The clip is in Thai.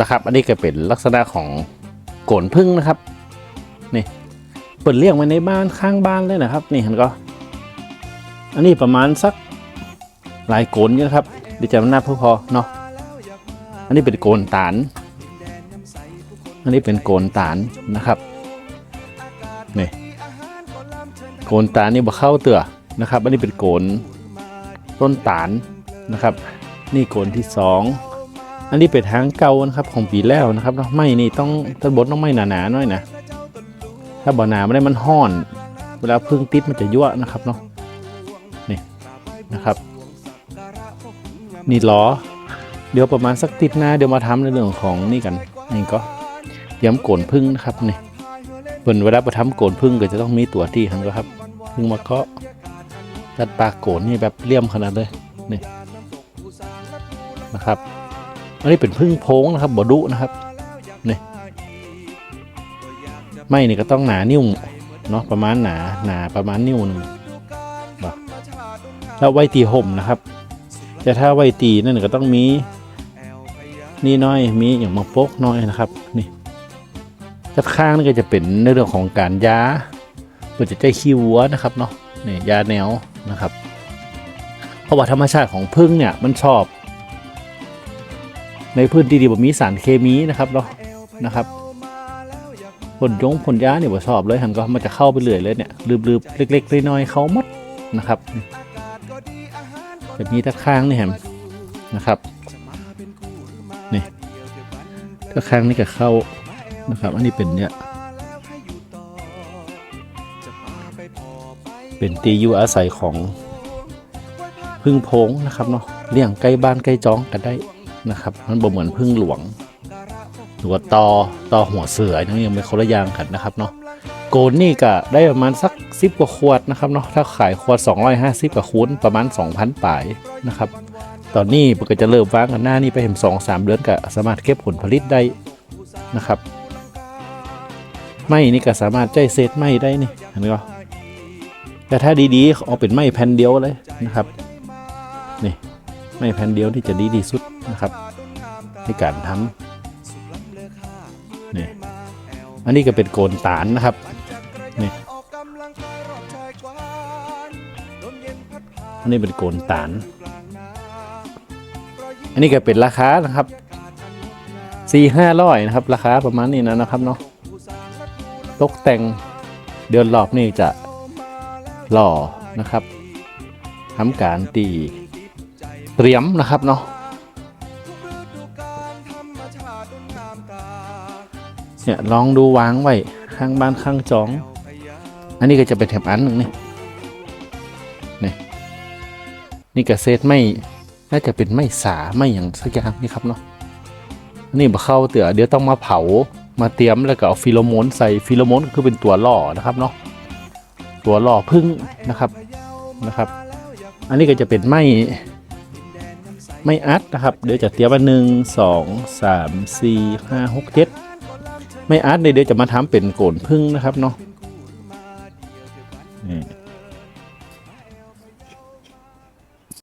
นะครับ อันนี้ก็เป็นลักษณะของโกนพึ่งนะครับ นี่เปิดเลี้ยงไว้ในบ้านข้างบ้านเลยนะครับ นี่เห็นก็ อันนี้ประมาณสักหลายโกนนะครับดียวจะนับพอๆเนาะอันนี้เป็นโกนตานอันนี้เป็นโกนตานนะครับนี่โกนตานนี่บ่เข้าเตือนะครับ อันนี้เป็นโกนต้นตานนะครับ นี่โกนที่สอง อันนี้เป็นทางเก่านะครับของปีแล้วนะครับเนาะไม่นี่ต้องต้นบดต้องไม่หนาๆหน่อยนะถ้าบ่หนาไม่ได้มันห่อน เวลาพึ่งติดมันจะยั่วนะครับเนาะนี่นะครับนี่ล้อเดี๋ยวประมาณสักติดหน้าเดี๋ยวมาทำในเรื่องของนี่กันนี่ก็ย้ำโกนพึ่งนะครับนี่เปิ่นเวลาไปทำโกนพึ่งก็จะต้องมีตัวที่ทันก็ครับพึ่งมาเคาะตัดปากโกนนี่แบบเลี่ยมขนาดเลยนี่นะครับ อันนี้เป็นพึ่งโพงนะครับบดุนะครับนี่ไม่นี่ก็ต้องหนานิ้วเนาะประมาณหนาหนาประมาณนิ้วหนึ่งแล้วไว้ตีห่มนะครับ แต่ถ้าไว้ตีนั่นก็ต้องมีนี่น้อยมีอย่างมาโปกน้อยนะครับนี่ด้านข้างนี่ก็จะเป็นในเรื่องของการยาเพื่อจะใจขี้วัวนะครับเนาะนี่ยาแนวนะครับ เพราะว่าธรรมชาติของพึ่งเนี่ยมันชอบ ในพื้นที่ที่บ่มีสารเคมีนะครับเนาะนะครับผลยงผลยาเนี่ยบ่ชอบเลยหันก็มันจะเข้าไปเรื่อยเลยเนี่ยลืบๆเล็กๆน้อยๆเขาหมดนะครับแบบนี้ตะข้างนี่แฮมนะครับนี่ตะข้างนี่ก็เข้านะครับ อันนี้เป็นเนี่ยเป็นตีอยู่อาศัยของพึ่งโพงนะครับเนาะเลี้ยงใกล้บ้านใกล้จ้องกันได้ นะครับ มันบ่เหมือนพึ่งหลวงหรือว่าตอตอหัวเสืออันนี่ยังไม่คนละอย่างกันนะครับเนาะโกนนี่ก็ได้ประมาณสักสิบกว่าขวดนะครับเนาะถ้าขายขวด 250กับคูณประมาณ 2,000ป่ายนะครับ ตอนนี้มันก็จะเริ่มวางกันหน้านี่ไปเห็นสองสามเดือนก็สามารถเก็บผลผลิตได้นะครับไม่นี่ก็สามารถใจเซตไม่ได้นี่เห็นไหมก็แต่ถ้าดีๆเอาเป็นไม้แผ่นเดียวเลยนะครับนี่ ไม้แผ่นเดียวที่จะดีที่สุดนะครับ ในการทำนี่อันนี้ก็เป็นโกนตานนะครับนี่อันนี้เป็นโกนตาน อันนี้ก็เป็นราคานะครับสี่ห้าร้อยนะครับ ราคาประมาณนี้นะนะครับเนาะตกแต่งเดือนรอบนี่จะหล่อนะครับทำการตี เตรียมนะครับเนาะเนี่ยลองดูวางไว้ข้างบ้านข้างจอง อันนี้ก็จะเป็นแถบอันหนึ่งนี่นี่นี่ก็เซตไม่น่าจะเป็นไม่สาไม่อย่างสักอย่างนี่ครับเนาะนนี่มาเข้าเตือเดี๋ยวต้องมาเผามาเตรียมแล้วก็เอาฟิโลโมนใส่ฟิโลโมนคือเป็นตัวล่อนะครับเนาะตัวล่อพึ่งนะครับนะครับ อันนี้ก็จะเป็นไม่ ไม่อัดนะครับ เดี๋ยวจะเตรียมมาหนึ่งสองสามสี่ห้าหกเจ็ดไม่อาร์ตเดี๋ยวจะมาทำเป็นโกนพึ่งนะครับเนาะนี่